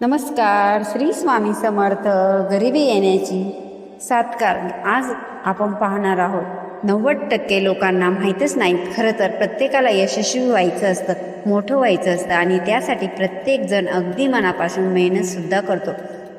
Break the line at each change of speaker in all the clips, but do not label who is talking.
नमस्कार श्री स्वामी समर्थ गरिबी येण्याची सात कारण आज आपण पाहणार आहोत नव्वद टक्के लोकांना माहीतच नाही खरं तर प्रत्येकाला यशस्वी व्हायचं असतं मोठं व्हायचं असतं आणि त्यासाठी प्रत्येकजण अगदी मनापासून मेहनतसुद्धा करतो.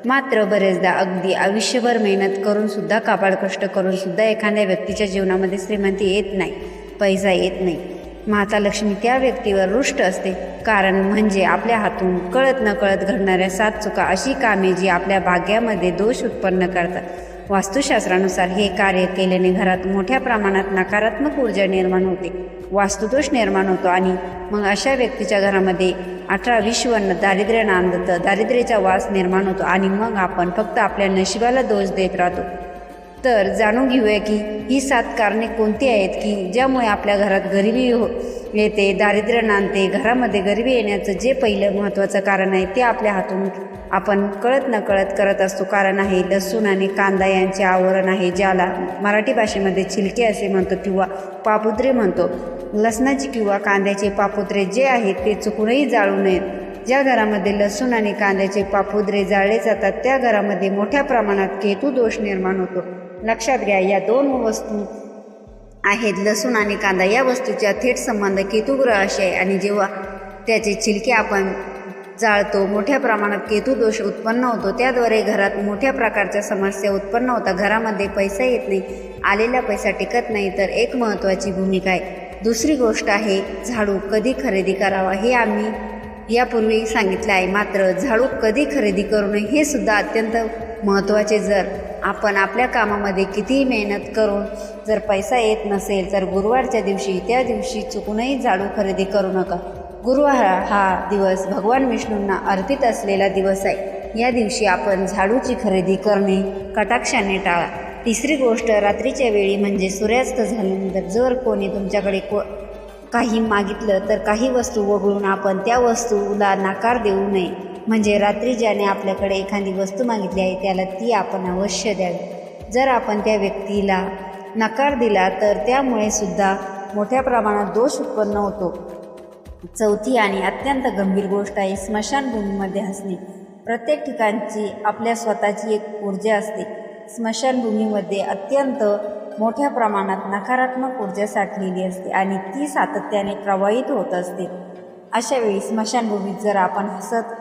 मात्र बरेचदा अगदी आयुष्यभर मेहनत करून सुद्धा काबाड कष्ट करून सुद्धा एखाद्या व्यक्तीच्या जीवनामध्ये श्रीमंती येत नाही पैसा येत नाही. माता लक्ष्मी त्या व्यक्तीवर रुष्ट असते. कारण म्हणजे आपल्या हातून कळत न कळत घडणाऱ्या सात चुका अशी कामे जी आपल्या भाग्यामध्ये दोष उत्पन्न करतात. वास्तुशास्त्रानुसार हे कार्य केल्याने घरात मोठ्या प्रमाणात नकारात्मक ऊर्जा निर्माण होते. वास्तुदोष निर्माण होतो आणि मग अशा व्यक्तीच्या घरामध्ये अठरा विश्वन्न दारिद्र्य नांदतं दारिद्र्याचा वास निर्माण होतो आणि मग आपण फक्त आपल्या नशिबाला दोष देत राहतो. तर जाणून घेऊया की ही सात कारणे कोणती आहेत की ज्यामुळे आपल्या घरात गरिबी हो येते दारिद्र्य नांदते घरामध्ये गरिबी येण्याचं जे पहिलं महत्त्वाचं कारण आहे ते आपल्या हातून आपण कळत न कळत करत असतो. कारण आहे लसूण आणि कांदा यांचे आवरण आहे ज्याला मराठी भाषेमध्ये छिलके असे म्हणतो किंवा पापुत्रे म्हणतो. लसणाची किंवा कांद्याचे पापुत्रे जे आहेत ते चुकूनही जाळू नयेत. ज्या घरामध्ये लसूण आणि कांद्याचे पापुद्रे जाळले जातात त्या घरामध्ये मोठ्या प्रमाणात केतू दोष निर्माण होतो. लक्षात घ्या या दोन वस्तू आहेत लसूण आणि कांदा. या वस्तूचा थेट संबंध केतुग्रहाशी आहे. आणि जेव्हा त्याचे छिलके आपण जाळतो मोठ्या प्रमाणात केतू दोष उत्पन्न होतो. त्याद्वारे घरात मोठ्या प्रकारच्या समस्या उत्पन्न होतात. घरामध्ये पैसा येत नाही आलेला पैसा टिकत नाही तर एक महत्त्वाची भूमिका आहे. दुसरी गोष्ट आहे झाडू कधी खरेदी करावा हे आम्ही यापूर्वी सांगितलं आहे. मात्र झाडू कधी खरेदी करू नये हे सुद्धा अत्यंत महत्त्वाचे जर आपण आपल्या कामामध्ये कितीही मेहनत करून जर पैसा येत नसेल तर गुरुवारच्या दिवशी त्या दिवशी चुकूनही झाडू खरेदी करू नका. गुरुवार हा दिवस भगवान विष्णूंना अर्पित असलेला दिवस आहे. या दिवशी आपण झाडूची खरेदी करणे कटाक्षाने टाळा. तिसरी गोष्ट रात्रीच्या वेळी म्हणजे सूर्यास्त झाल्यानंतर जर कोणी तुमच्याकडे को काही मागितलं तर काही वस्तू वगळून आपण त्या वस्तूला नकार देऊ नये. म्हणजे रात्री ज्याने आपल्याकडे एखादी वस्तू मागितली आहे त्याला ती आपण अवश्य द्यावी. जर आपण त्या व्यक्तीला नकार दिला तर त्यामुळे सुद्धा मोठ्या प्रमाणात दोष उत्पन्न होतो. चौथी आणि अत्यंत गंभीर गोष्ट आहे स्मशानभूमीमध्ये हसणे. प्रत्येक ठिकाणची आपल्या स्वतःची एक ऊर्जा असते. स्मशानभूमीमध्ये अत्यंत मोठ्या प्रमाणात नकारात्मक ऊर्जा साठलेली असते आणि ती सातत्याने प्रवाहित होत असते. अशावेळी स्मशानभूमीत जर आपण हसत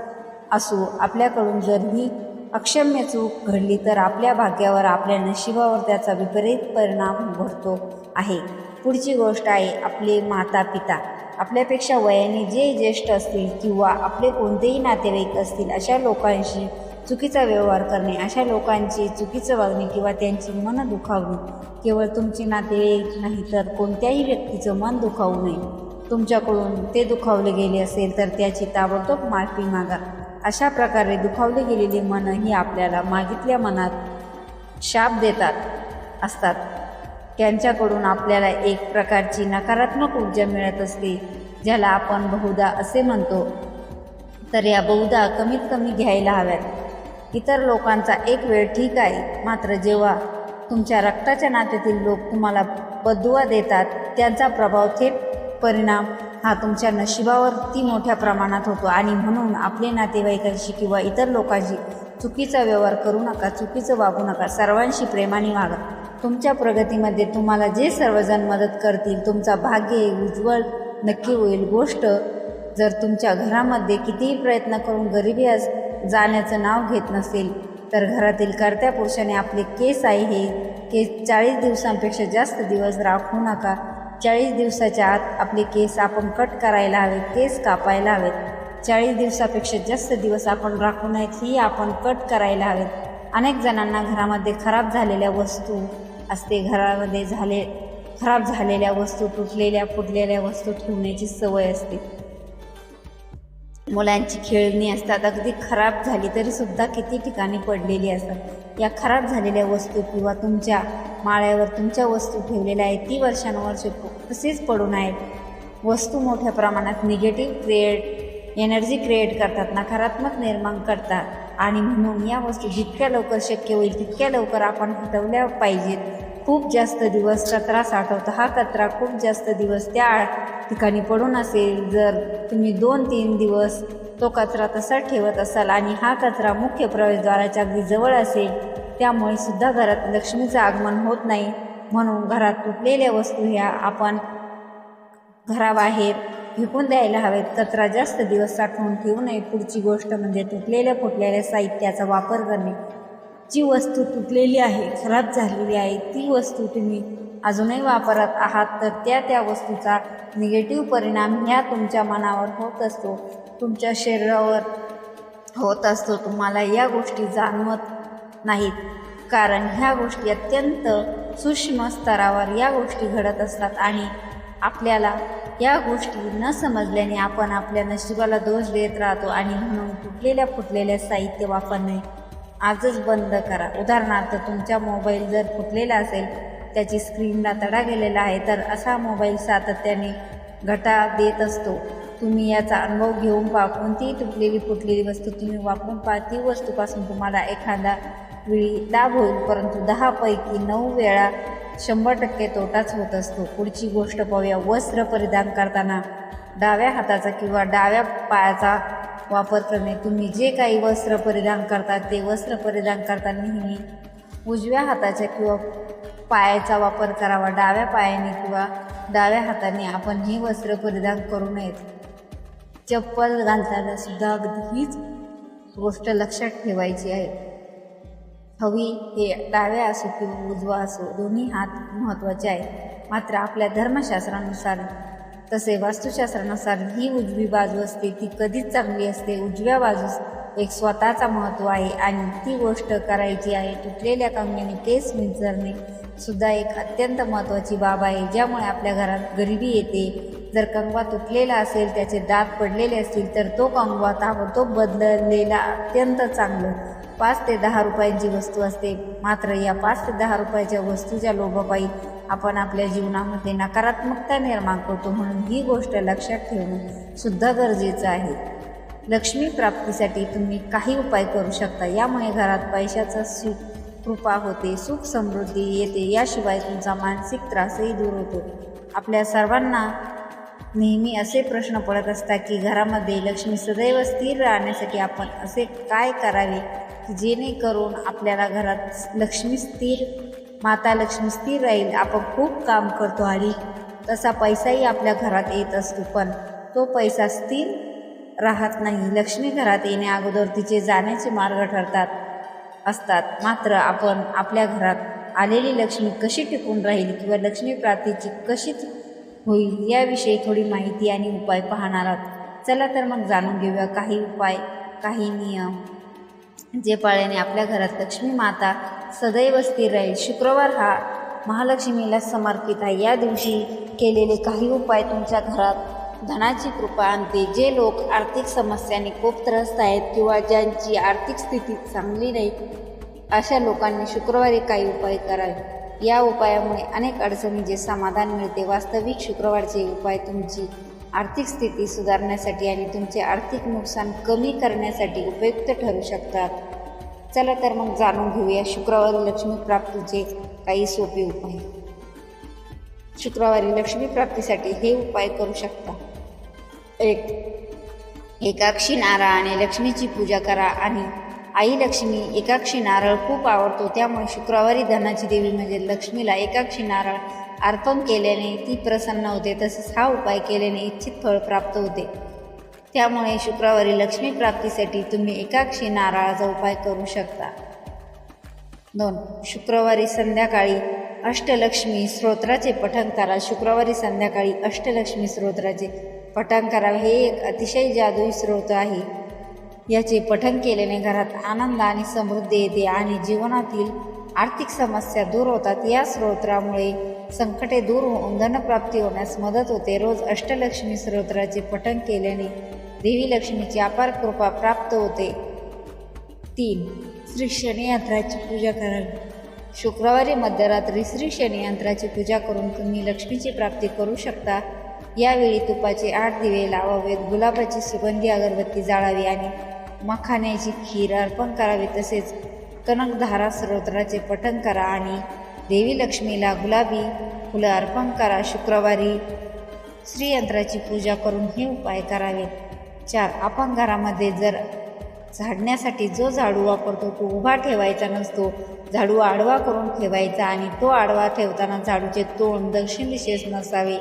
असू आपल्याकडून जर ही अक्षम्य चूक घडली तर आपल्या भाग्यावर आपल्या नशिबावर त्याचा विपरीत परिणाम घडतो आहे. पुढची गोष्ट आहे आपले माता पिता आपल्यापेक्षा वयाने जे ज्येष्ठ असतील किंवा आपले कोणतेही नातेवाईक असतील अशा लोकांशी चुकीचा व्यवहार करणे अशा लोकांची चुकीचं वागणे किंवा त्यांची मन दुखावणे केवळ तुमचे नातेवाईक नाही तर कोणत्याही व्यक्तीचं मन दुखावू नये. तुमच्याकडून ते दुखावले गेले असेल तर त्याची ताबडतोब माफी मागा. अशा प्रकारे दुखावले गेलेली मन ही आपल्याला मागितल्या मनात शाप देतात असतात. त्यांच्याकडून आपल्याला एक प्रकारची नकारात्मक ऊर्जा मिळत असते ज्याला आपण बहुधा असे म्हणतो तर या बहुधा कमीत कमी घ्यायला हव्यात. इतर लोकांचा एक वेळ ठीक आहे मात्र जेव्हा तुमच्या रक्ताच्या नात्यातील लोक तुम्हाला बदुवा देतात त्यांचा प्रभाव थेट परिणाम हा तुमच्या नशिबावरती मोठ्या प्रमाणात होतो. आणि म्हणून आपले नातेवाईकांशी किंवा इतर लोकांशी चुकीचा व्यवहार करू नका चुकीचं वागू नका. सर्वांशी प्रेमाने वागा. तुमच्या प्रगतीमध्ये तुम्हाला जे सर्वजण मदत करतील तुमचा भाग्य उज्ज्वल नक्की होईल. गोष्ट जर तुमच्या घरामध्ये कितीही प्रयत्न करून गरिबी अस जाण्याचं नाव घेत नसेल तर घरातील कर्त्या पुरुषाने आपले केस आहे हे केस चाळीस दिवसांपेक्षा जास्त दिवस राखू नका. चाळीस दिवसाच्या आत आपले केस आपण कट करायला हवेत केस कापायला हवेत. चाळीस दिवसापेक्षा जास्त दिवस आपण राखू नयेत ही आपण कट करायला हवेत. अनेक जणांना घरामध्ये खराब झालेल्या वस्तू असते. घरामध्ये झाले खराब झालेल्या वस्तू तुटलेल्या फुटलेल्या वस्तू ठेवण्याची सवय असते. मुलांची खेळणी असतात अगदी खराब झाली तरी सुद्धा किती ठिकाणी पडलेली असतात. या खराब झालेल्या वस्तू किंवा तुमच्या माळ्यावर तुमच्या वस्तू ठेवलेल्या आहेत ती वर्षानुवर्षे तसेच पडून आहेत. वस्तू मोठ्या प्रमाणात निगेटिव्ह क्रिएट एनर्जी क्रिएट करतात नकारात्मक निर्माण करतात. आणि म्हणून या वस्तू जितक्या लवकर शक्य होईल तितक्या लवकर आपण हटवल्या पाहिजेत. खूप जास्त दिवस कचरा साठवतो. हा कचरा खूप जास्त दिवस त्या ठिकाणी पडून असेल जर तुम्ही दोन तीन दिवस तो कचरा तसा ठेवत असाल आणि हा कचरा मुख्य प्रवेशद्वाराच्या अगदी जवळ असेल त्यामुळे सुद्धा घरात लक्ष्मीचं आगमन होत नाही. म्हणून घरात तुटलेल्या वस्तू ह्या आपण घराबाहेर फेकून द्यायला हवेत. कचरा जास्त दिवस साठवून ठेवू नये. पुढची गोष्ट म्हणजे तुटलेल्या फुटलेल्या साहित्याचा वापर करणे. जी वस्तू तुटलेली आहे खराब झालेली आहे ती वस्तू तुम्ही अजूनही वापरत आहात तर त्या त्या वस्तूचा निगेटिव्ह परिणाम ह्या तुमच्या मनावर होत असतो. तुमच्या शरीरावर होत असतो. तुम्हाला या गोष्टी जाणवत नाहीत. कारण ह्या गोष्टी अत्यंत सूक्ष्म स्तरावर या गोष्टी घडत असतात आणि आपल्याला या गोष्टी न समजल्याने आपण आपल्या नशिबाला दोष देत राहतो आणि म्हणून तुटलेल्या फुटलेल्या साहित्य वापरणे आजच बंद करा. उदाहरणार्थ तुमचा मोबाईल जर फुटलेला असेल त्याची स्क्रीनला तडा गेलेला आहे तर असा मोबाईल सातत्याने घटा देत असतो. तुम्ही याचा अनुभव घेऊन पहा. कोणतीही तुटलेली फुटलेली वस्तू तुम्ही वापरून पहा. ती वस्तूपासून तुम्हाला एखादा वेळी लाभ होईल परंतु दहापैकी नऊ वेळा शंभर टक्के तोटाच होत असतो. पुढची गोष्ट पाहूया. वस्त्र परिधान करताना डाव्या हाताचा किंवा डाव्या पायाचा वापर करणे. तुम्ही जे काही वस्त्र परिधान करता ते वस्त्र परिधान करताना नेहमी उजव्या हाताच्या किंवा पायाचा वापर करावा डाव्या पायाने किंवा डाव्या हाताने. आपण हे वस्त्र परिधान करू नयेत. चप्पल घालताना सुद्धा अगदी हीच गोष्ट लक्षात ठेवायची आहे. हवी हे डाव्या असो किंवा उजवा असो दोन्ही हात महत्त्वाचे आहेत. मात्र आपल्या धर्मशास्त्रानुसार तसे वास्तुशास्त्रानुसार ही उजवी बाजू असते ती कधीच चांगली असते. उजव्या बाजूस एक स्वतःचा महत्त्व आहे आणि ती गोष्ट करायची आहे तुटलेल्या कंगण्याने केस विंचरणे सुद्धा एक अत्यंत महत्त्वाची बाब आहे ज्यामुळे आपल्या घरात गरिबी येते. जर कंगवा तुटलेला असेल त्याचे दात पडलेले असतील तर तो कंगवा ताबडतोब बदललेला अत्यंत चांगलं. पाच ते दहा रुपयांची वस्तू असते. मात्र या पाच ते दहा रुपयाच्या वस्तूच्या लोभापायी आपण आपल्या जीवनामध्ये नकारात्मकता निर्माण करतो म्हणून ही गोष्ट लक्षात ठेवणं सुद्धा गरजेचं आहे. लक्ष्मी प्राप्तीसाठी तुम्ही काही उपाय करू शकता. यामुळे घरात पैशाचा सुख कृपा होते सुख समृद्धी येते. याशिवाय तुमचा मानसिक त्रासही दूर होतो. आपल्या सर्वांना नेहमी असे प्रश्न पडत असतात की घरामध्ये लक्ष्मी सदैव स्थिर राहण्यासाठी आपण असे काय करावे की जेणेकरून आपल्याला घरात लक्ष्मी स्थिर माता लक्ष्मी स्थिर राहील आपण खूप काम करतो आणि तसा पैसाही आपल्या घरात येत असतो पण तो पैसा स्थिर राहत नाही. लक्ष्मी घरात येण्या अगोदर तिचे जाण्याचे मार्ग ठरतात असतात. मात्र आपण आपल्या घरात आलेली लक्ष्मी कशी टिकून राहील किंवा लक्ष्मी प्राप्तीची कशीच होईल याविषयी थोडी माहिती आणि उपाय पाहणार आहोत. चला तर मग जाणून घेऊया काही उपाय काही नियम जे पाळल्याने आपल्या घरात लक्ष्मी माता सदैव स्थिर राहील. शुक्रवार हा महालक्ष्मीला समर्पित आहे. या दिवशी केलेले काही उपाय तुमच्या घरात. धनाची कृपा आणते. जे लोक आर्थिक समस्यांनी खूप त्रस्त आहेत किंवा ज्यांची आर्थिक स्थिती चांगली नाही अशा लोकांनी शुक्रवारी काही उपाय करावे. या उपायामुळे अनेक अडचणींचे समाधान मिळते. वास्तविक शुक्रवारचे उपाय तुमची आर्थिक स्थिती सुधारण्यासाठी आणि तुमचे आर्थिक नुकसान कमी करण्यासाठी उपयुक्त ठरू शकतात. चला तर मग जाणून घेऊया शुक्रवारी लक्ष्मी प्राप्तीचे काही सोपे उपाय. शुक्रवारी लक्ष्मी प्राप्तीसाठी हे उपाय करू शकता. एक एकाक्षी नारळाने लक्ष्मीची पूजा करा आणि आई लक्ष्मी एकाक्षी नारळ खूप आवडतो त्यामुळे शुक्रवारी धनाची देवी म्हणजे लक्ष्मीला एकाक्षी नारळ अर्पण केल्याने ती प्रसन्न होते तसेच हा उपाय केल्याने इच्छित फळ प्राप्त होते. त्यामुळे शुक्रवारी लक्ष्मी प्राप्तीसाठी तुम्ही एकाक्षी नारळाचा उपाय करू शकता. दोन शुक्रवारी संध्याकाळी अष्टलक्ष्मी स्तोत्राचे पठण करा. शुक्रवारी संध्याकाळी अष्टलक्ष्मी स्तोत्राचे पठण करावे हे एक अतिशय जादुई स्रोत आहे. याचे पठण केल्याने घरात आनंद आणि समृद्धी येते आणि जीवनातील आर्थिक समस्या दूर होतात. या स्तोत्रामुळे संकटे दूर होऊन धनप्राप्ती होण्यास मदत होते. रोज अष्टलक्ष्मी स्तोत्राचे पठण केल्याने देवी लक्ष्मीची अपार कृपा प्राप्त होते. तीन श्री शनियंत्राची पूजा करावी शुक्रवारी मध्यरात्री श्री शनियंत्राची पूजा करून तुम्ही लक्ष्मीची प्राप्ती करू शकता. यावेळी तुपाचे आठ दिवे लावावेत गुलाबाची सुगंधी अगरबत्ती जाळावी आणि मखाण्याची खीर अर्पण करावी तसेच कनकधारा स्तोत्राचे पठण करा आणि देवी लक्ष्मीला गुलाबी फुलं अर्पण करा. शुक्रवारी श्रीयंत्राची पूजा करून हे उपाय करावेत चार आपण घरामध्ये जर झाडण्यासाठी जो झाडू वापरतो तो उभा ठेवायचा नसतो. झाडू आडवा करून ठेवायचा आणि तो आडवा ठेवताना झाडूचे तोंड दक्षिण दिशेस नसावे.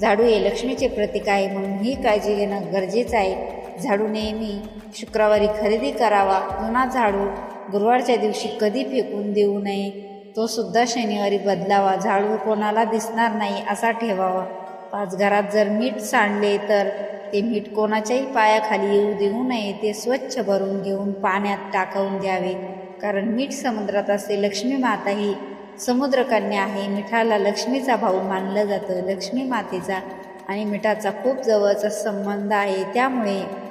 झाडू हे लक्ष्मीचे प्रतीक आहे म्हणून ही काळजी घेणं गरजेचं आहे. झाडू नेहमी शुक्रवारी खरेदी करावा. जुना झाडू गुरुवारच्या दिवशी कधी फेकून देऊ नये? तो सुद्धा शनिवारी बदलावा. झाडू कोणाला दिसणार नाही असा ठेवावा. पाच घरात जर मीठ सांडले तर ते मीठ कोणाच्याही पायाखाली येऊ देऊ नये. ते स्वच्छ भरून घेऊन पाण्यात टाकवून द्यावे. कारण मीठ समुद्रात असते. लक्ष्मी माता ही समुद्रकन्या आहे. मिठाला लक्ष्मीचा भाऊ मानलं जातं. लक्ष्मी मातेचा आणि मिठाचा खूप जवळचा संबंध आहे. त्यामुळे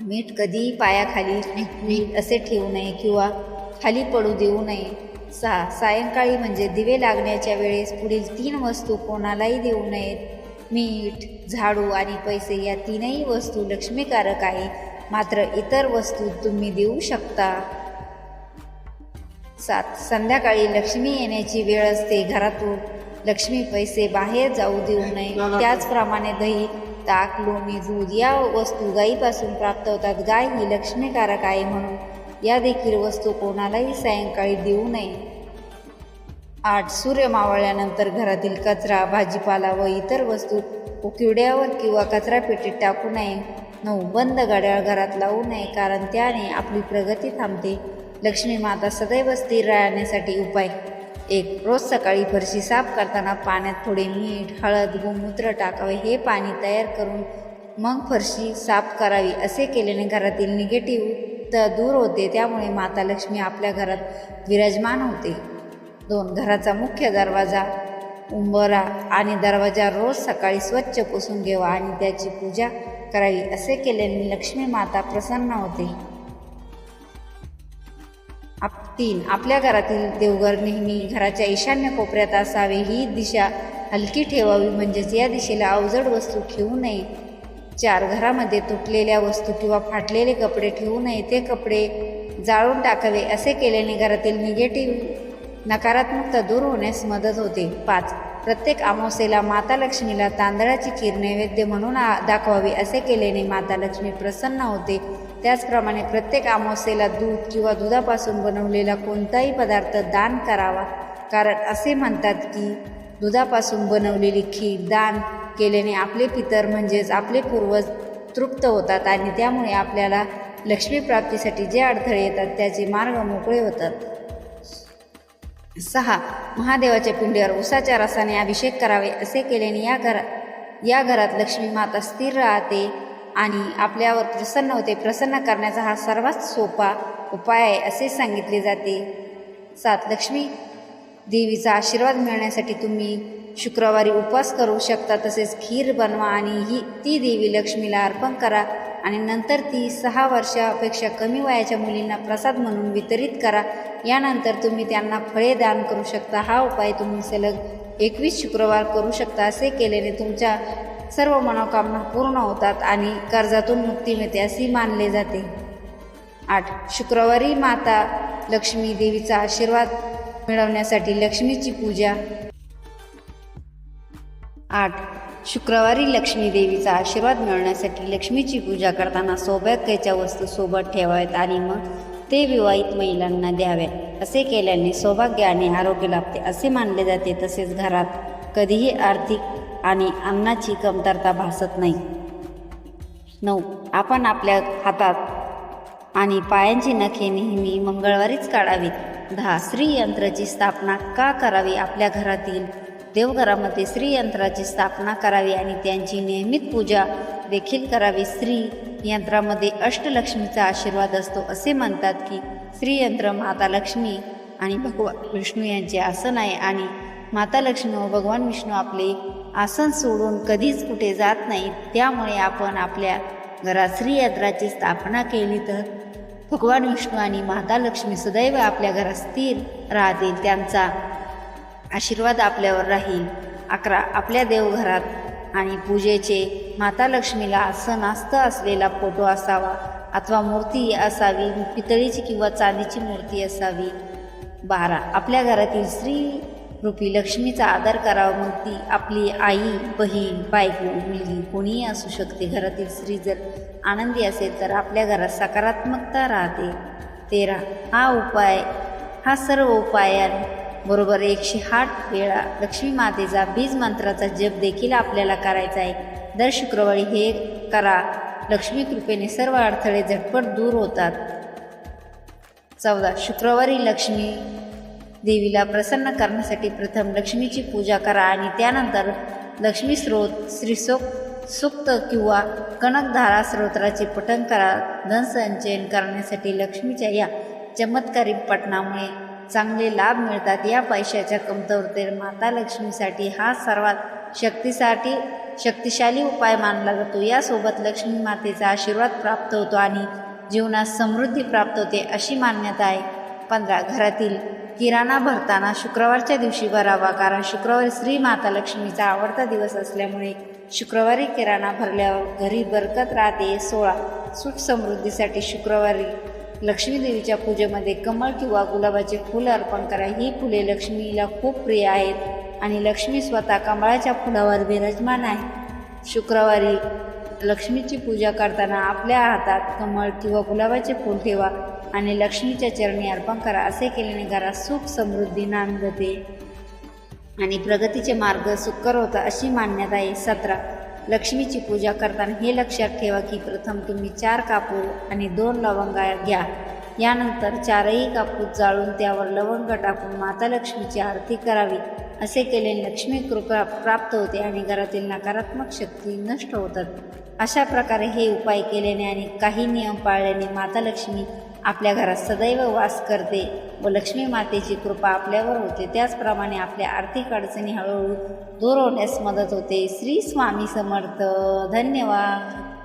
मीठ कधीही पायाखाली मीठ असे ठेवू नये किंवा खाली पडू देऊ नये. सहा सायंकाळी म्हणजे दिवे लागण्याच्या वेळेस पुढील तीन वस्तू कोणालाही देऊ नयेत. मीठ झाडू आणि पैसे या तीनही वस्तू लक्ष्मीकारक आहे. मात्र इतर वस्तू तुम्ही देऊ शकता. सात संध्याकाळी लक्ष्मी येण्याची वेळ असते. घरातून लक्ष्मी पैसे बाहेर जाऊ देऊ नये. त्याचप्रमाणे दही ताक लोणी दूध या वस्तू गायीपासून प्राप्त होतात. गाय ही लक्ष्मीकारक आहे म्हणून या देखील वस्तू कोणालाही सायंकाळी देऊ नये. आठ सूर्य मावळल्यानंतर घरातील कचरा भाजीपाला व इतर वस्तू उकिवड्यावर किंवा कचरा पेटीत टाकू नये. नऊ बंद गाड्याळ घरात लावू नये कारण त्याने आपली प्रगती थांबते. लक्ष्मी माता सदैव स्थिर राहण्यासाठी उपाय एक रोज सकाळी फरशी साफ करताना पाण्यात थोडे मीठ हळद गोमूत्र टाकावे. हे पाणी तयार करून मग फरशी साफ करावी. असे केल्याने घरातील निगेटिव्ह तर दूर होते. त्यामुळे माता लक्ष्मी आपल्या घरात विराजमान होते. दोन घराचा मुख्य दरवाजा उंबरा आणि दरवाजा रोज सकाळी स्वच्छ पुसून घ्यावा आणि त्याची पूजा करावी. असे केल्याने लक्ष्मी माता प्रसन्न होते. आप तीन. आपल्या घरातील देवघर नेहमी घराच्या ईशान्य कोपऱ्यात असावे ही दिशा हलकी ठेवावी म्हणजेच या दिशेला अवजड वस्तू ठेवू नये. चार. घरामध्ये तुटलेल्या वस्तू किंवा फाटलेले कपडे ठेवू नये. ते कपडे जाळून टाकावे. असे केल्याने घरातील निगेटिव्ह नकारात्मकता दूर होण्यास मदत होते. पाच. प्रत्येक अमावस्येला माता लक्ष्मीला तांदळाची खीर नैवेद्य म्हणून आ- दाखवावी. असे केल्याने माता लक्ष्मी प्रसन्न होते. त्याचप्रमाणे प्रत्येक अमावस्येला दूध किंवा दुधापासून बनवलेला कोणताही पदार्थ दान करावा. कारण असे म्हणतात की दुधापासून बनवलेली खीर दान केल्याने आपले पितर म्हणजेच आपले पूर्वज तृप्त होतात आणि त्यामुळे आपल्याला लक्ष्मी प्राप्तीसाठी जे अडथळे येतात त्याचे मार्ग मोकळे होतात. सहा. महादेवाच्या पिंडीवर उसाच्या रसाने अभिषेक करावे असे केल्याने या घरा या घरात लक्ष्मी माता स्थिर राहते. आणि आपल्यावर प्रसन्न होते. प्रसन्न करण्याचा हा सर्वात सोपा उपाय आहे असे सांगितले जाते. सात लक्ष्मी देवीचा आशीर्वाद मिळण्यासाठी तुम्ही शुक्रवारी उपवास करू शकता. तसेच खीर बनवा आणि ही ती देवी लक्ष्मीला अर्पण करा आणि नंतर ती सहा वर्षापेक्षा कमी वयाच्या मुलींना प्रसाद म्हणून वितरित करा. यानंतर तुम्ही त्यांना फळे दान करू शकता. हा उपाय तुम्ही सलग एकवीस शुक्रवार करू शकता असे केल्याने तुमच्या सर्व मनोकामना पूर्ण होतात आणि कर्जातून मुक्ती मिळते असे मानले जाते. आठ. शुक्रवारी माता लक्ष्मी देवीचा आशीर्वाद मिळवण्यासाठी लक्ष्मीची पूजा. आठ. शुक्रवारी लक्ष्मी देवीचा आशीर्वाद मिळवण्यासाठी लक्ष्मीची पूजा करताना सौभाग्याच्या वस्तू सोबत ठेवाव्यात आणि मग ते विवाहित महिलांना द्याव्यात. असे केल्याने सौभाग्य आणि आरोग्य लाभते असे मानले जाते तसेच घरात कधीही आर्थिक आणि अन्नाची कमतरता भासत नाही. नऊ. आपण आपल्या हातात आणि पायांची नखे नेहमी मंगळवारीच काढावीत. दहा. श्रीयंत्राची स्थापना का करावी? आपल्या घरातील देवघरामध्ये श्रीयंत्राची स्थापना करावी आणि त्यांची नियमित पूजा देखील करावी. श्री यंत्रामध्ये अष्टलक्ष्मीचा आशीर्वाद असतो असे म्हणतात की श्रीयंत्र माता लक्ष्मी आणि भगवान विष्णू यांचे आसन आहे आणि माता लक्ष्मी व भगवान विष्णू आपले आसन सोडून कधीच कुठे जात नाहीत. त्यामुळे आपण आपल्या घरात श्रीयात्राची स्थापना केली तर भगवान विष्णू आणि माता लक्ष्मी सदैव आपल्या घरात स्थिर राहतील. त्यांचा आशीर्वाद आपल्यावर राहील. अकरा आपल्या देवघरात आणि पूजेचे माता लक्ष्मीला आसनास्थ असलेला फोटो असावा अथवा मूर्ती असावी पितळीची किंवा चांदीची मूर्ती असावी. बारा आपल्या घरातील स्त्री रूपी लक्ष्मीचा आदर करावा मग ती आपली आई बहीण बायको मुलगी कोणीही असू शकते. घरातील स्त्री जर आनंदी असेल तर आपल्या घरात सकारात्मकता राहते. तेरा हा उपाय हा सर्व उपायांबरोबर एकशे आठ वेळा लक्ष्मी मातेचा बीज मंत्राचा जप देखील आपल्याला करायचा आहे. दर शुक्रवारी हे करा. लक्ष्मी कृपेने सर्व अडथळे झटपट दूर होतात. चौदा शुक्रवारी लक्ष्मी देवीला प्रसन्न करण्यासाठी प्रथम लक्ष्मीची पूजा करा आणि त्यानंतर लक्ष्मी स्रोत श्रीसोक सुक्त किंवा कणकधारा स्रोत्राचे पठण करा. धनसंचयन करण्यासाठी लक्ष्मीच्या या चमत्कारी पठणामुळे चांगले लाभ मिळतात. या पैशाच्या कमतरतेवर माता लक्ष्मीसाठी हा सर्वात शक्तीसाठी शक्तिशाली उपाय मानला जातो. यासोबत लक्ष्मी मातेचा आशीर्वाद प्राप्त होतो आणि जीवनात समृद्धी प्राप्त होते अशी मान्यता आहे. पंधरा घरातील किराणा भरताना शुक्रवारच्या दिवशी भरावा कारण शुक्रवारी श्री माता लक्ष्मीचा आवडता दिवस असल्यामुळे शुक्रवारी किराणा भरल्यावर घरी बरकत राहते सोळा. सुख समृद्धीसाठी शुक्रवारी लक्ष्मीदेवीच्या पूजेमध्ये कमळ किंवा गुलाबाचे फूल अर्पण करा. ही फुले लक्ष्मीला खूप प्रिय आहेत आणि लक्ष्मी स्वतः कमळाच्या फुलावर विराजमान आहे. शुक्रवारी लक्ष्मीची पूजा करताना आपल्या हातात कमळ किंवा गुलाबाचे फूल ठेवा. आणि लक्ष्मीच्या चरणी अर्पण करा. असे केल्याने घरात सुख समृद्धी नांदते. आणि प्रगतीचे मार्ग सुकर होता अशी मान्यता आहे. सतरा. लक्ष्मीची पूजा करताना हे लक्षात ठेवा की प्रथम तुम्ही चार कापूर आणि दोन लवंगा घ्या. यानंतर चारही कापूर जाळून त्यावर लवंग टाकून माता लक्ष्मीची आरती करावी. असे केल्याने लक्ष्मी कृपा प्राप्त होते आणि घरातील नकारात्मक शक्ती नष्ट होतात. अशा प्रकारे हे उपाय केल्याने आणि काही नियम पाळल्याने माता लक्ष्मी आपल्या घरात सदैव वास करते व लक्ष्मी मातेची कृपा आपल्यावर होते. त्याचप्रमाणे आपल्या आर्थिक अडचणी हळूहळू दूर होण्यास मदत होते. श्री स्वामी समर्थ. धन्यवाद.